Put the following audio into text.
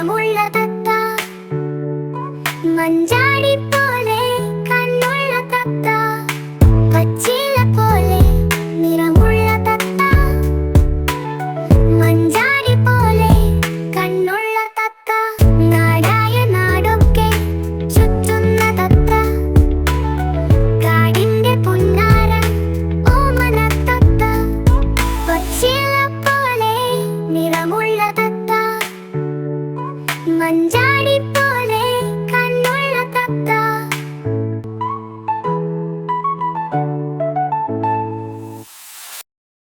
നിറമുള്ള തത്ത മഞ്ചാടി പോലെ കണ്ണുള്ള തത്ത പോലെ നിറമുള്ള പോലെ കണ്ണുള്ള തത്ത ചുറ്റുന്ന തത്ത പോലെ மஞ்சாடி போ